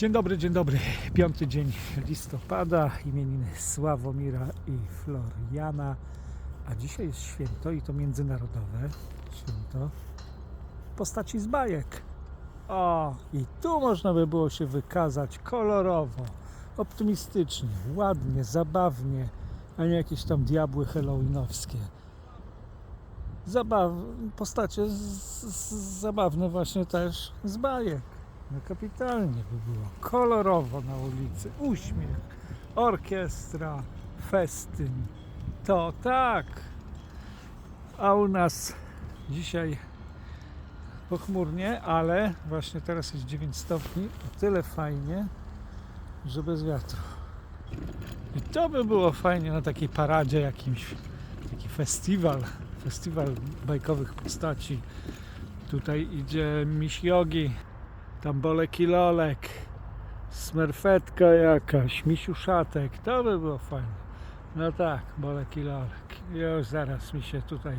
Dzień dobry, dzień dobry. Piąty dzień listopada, imieniny Sławomira i Floriana. A dzisiaj jest święto i to międzynarodowe święto postaci z bajek. O, i tu można by było się wykazać kolorowo, optymistycznie, ładnie, zabawnie, a nie jakieś tam diabły halloweenowskie. Zabaw, postacie z, z, zabawne właśnie też z bajek. No kapitalnie by było. Kolorowo na ulicy, uśmiech, orkiestra, festyn. To tak. A u nas dzisiaj pochmurnie, ale właśnie teraz jest 9 stopni. Tyle fajnie, że bez wiatru. I to by było fajnie na takiej paradzie jakimś, taki festiwal, festiwal bajkowych postaci. Tutaj idzie Miś Jogi, tam Bolek i Lolek, Smerfetka jakaś, Misiu Szatek, to by było fajne. No tak, Bolek i Lolek. Już zaraz mi się tutaj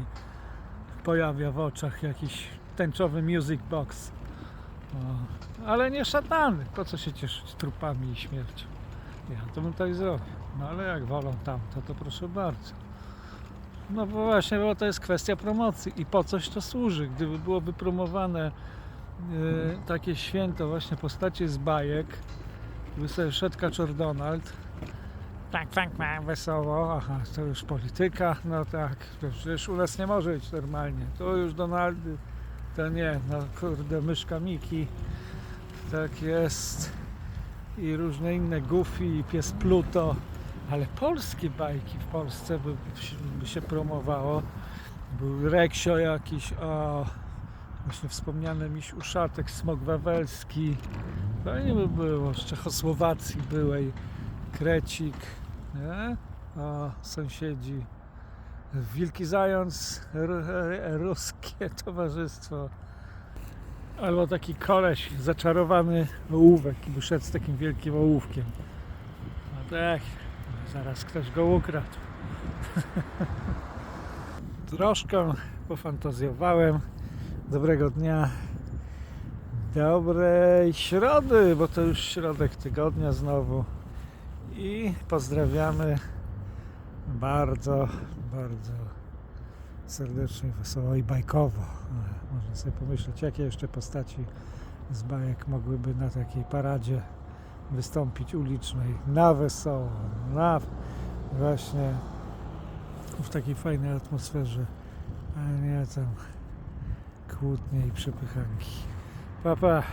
pojawia w oczach jakiś tęczowy music box. O, ale nie szatany, po co się cieszyć trupami i śmiercią. Ja to bym tak zrobił. No ale jak wolą tamto, to proszę bardzo. No bo właśnie, bo to jest kwestia promocji i po coś to służy. Gdyby było wypromowane takie święto właśnie postacie z bajek, by sobie szedł Donald, tak, tak, tak, wesoło, aha, to już polityka, no tak, to przecież u nas nie może być normalnie, to już Donaldy, to nie, no kurde, myszka Miki, tak jest, i różne inne Goofy, i pies Pluto, ale polskie bajki w Polsce by, by się promowało, był Reksio jakiś, o, właśnie wspomniany miś Uszatek, Smok Wawelski, fajnie by było, z Czechosłowacji byłej, Krecik, nie? O, sąsiedzi. Wilki Zając, e, ruskie towarzystwo. Albo taki koleś, zaczarowany ołówek i by szedł z takim wielkim ołówkiem. No tak, zaraz ktoś go ukradł. Troszkę pofantazjowałem. Dobrego dnia. Dobrej środy, bo to już środek tygodnia znowu. I pozdrawiamy bardzo, bardzo serdecznie, wesoło i bajkowo. Można sobie pomyśleć, jakie jeszcze postaci z bajek mogłyby na takiej paradzie wystąpić ulicznej, na wesoło, na właśnie w takiej fajnej atmosferze, a nie tam kłótnie i przepychanki. Pa, pa.